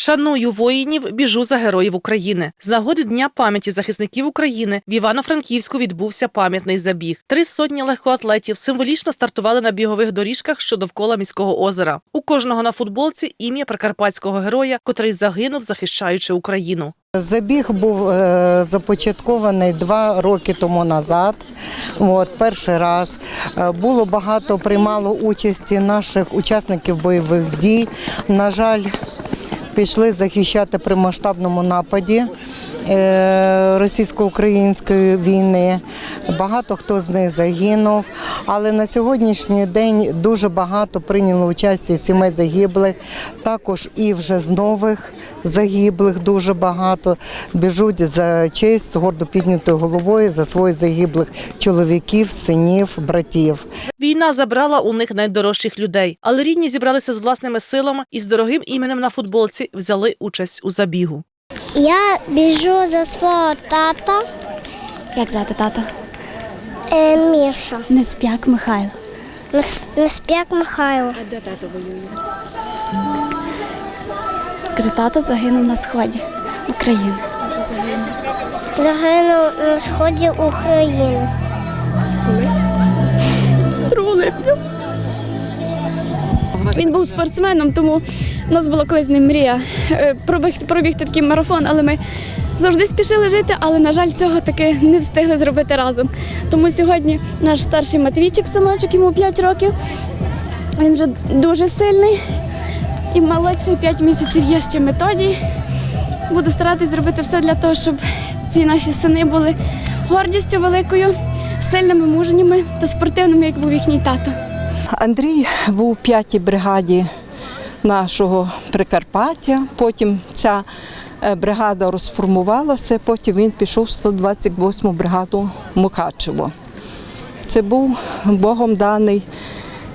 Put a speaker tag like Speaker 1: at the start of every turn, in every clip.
Speaker 1: Шаную воїнів, біжу за героїв України. З нагоди Дня пам'яті захисників України в Івано-Франківську відбувся пам'ятний забіг. Три сотні легкоатлетів символічно стартували на бігових доріжках, що довкола міського озера. У кожного на футболці ім'я прикарпатського героя, котрий загинув, захищаючи Україну.
Speaker 2: Забіг був е, започаткований два роки тому назад. От, перший раз Е, було багато приймало участі наших учасників бойових дій. На жаль, пішли захищати при масштабному нападі російсько-української війни. Багато хто з них загинув. Але на сьогоднішній день дуже багато прийняло участь сімей загиблих. Також і вже з нових загиблих дуже багато біжуть за честь гордо піднятою головою за своїх загиблих чоловіків, синів, братів.
Speaker 1: Війна забрала у них найдорожчих людей, але рідні зібралися з власними силами і з дорогим іменем на футболці взяли участь у забігу.
Speaker 3: Я біжу за свого тата
Speaker 4: Як звати тата?
Speaker 3: е, Міша.
Speaker 4: Неспяк Михайло.
Speaker 3: Нес- Неспяк Михайло.
Speaker 4: А де тато воює? Каже, тато загинув на сході України.
Speaker 3: Загинув на сході України.
Speaker 4: 2 липня. Він був спортсменом, тому у нас була колись ним мрія е, пробігти, пробігти такий марафон, але ми завжди спішили жити, але, на жаль, цього таки не встигли зробити разом. Тому сьогодні наш старший Матвійчик, синочок, йому 5 років. Він вже дуже сильний. І молодший 5 місяців є ще методій. Буду старатись зробити все для того, щоб ці наші сини були гордістю великою, сильними, мужніми та спортивними, як був їхній тато.
Speaker 2: Андрій був у п'ятій бригаді нашого Прикарпаття. Потім ця е, бригада розформувалася, потім він пішов в 128 бригаду Мукачево. Це був Богом даний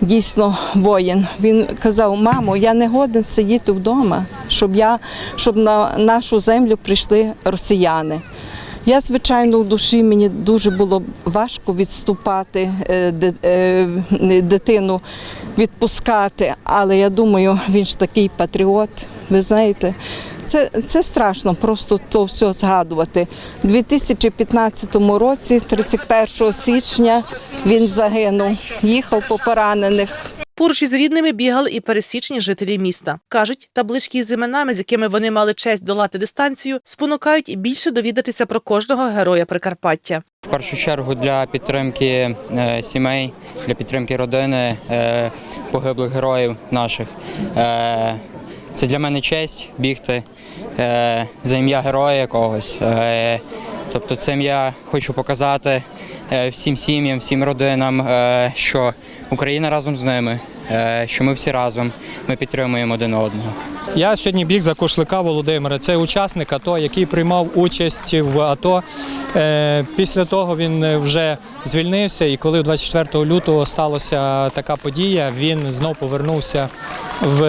Speaker 2: дійсно воїн. Він казав: мамо, я не годен сидіти вдома, щоб я, щоб на нашу землю прийшли росіяни. Я, звичайно, в душі мені дуже було важко відступати, е, е, дитину відпускати, але я думаю, він ж такий патріот. Ви знаєте, це, це страшно просто то все згадувати. У 2015 році, 31 січня, він загинув, їхав по поранених.
Speaker 1: Поруч із рідними бігали і пересічні жителі міста. Кажуть, таблички із іменами, з якими вони мали честь долати дистанцію, спонукають і більше довідатися про кожного героя Прикарпаття.
Speaker 5: В першу чергу для підтримки е, сімей, для підтримки родини е, погиблих героїв наших. Е, це для мене честь бігти за ім'я героя якогось. Тобто цим я хочу показати е, всім сім'ям, всім родинам, е, що Україна разом з ними, що ми всі разом, ми підтримуємо один одного.
Speaker 6: Я сьогодні біг за Кошлика Володимира. Це учасник АТО, який приймав участь в АТО. Е, Після того він вже звільнився, і коли 24 лютого сталася така подія, він знов повернувся в,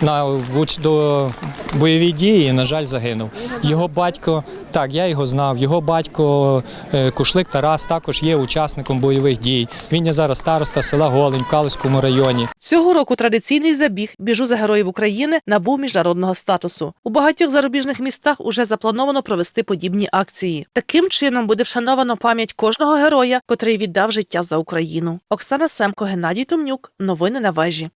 Speaker 6: на, в, до бойові дії і, на жаль, загинув. Його батько, так, я його знав, його батько е, Кушлик Тарас також є учасником бойових дій. Він є зараз староста села Голень в Калицькому районі.
Speaker 1: Цього року традиційний забіг Біжу за героїв України набув міжнародного статусу. У багатьох зарубіжних містах уже заплановано провести подібні акції. Таким чином буде вшановано пам'ять кожного героя, котрий віддав життя за Україну. Оксана Семко, Геннадій Томнюк. Новини на вежі.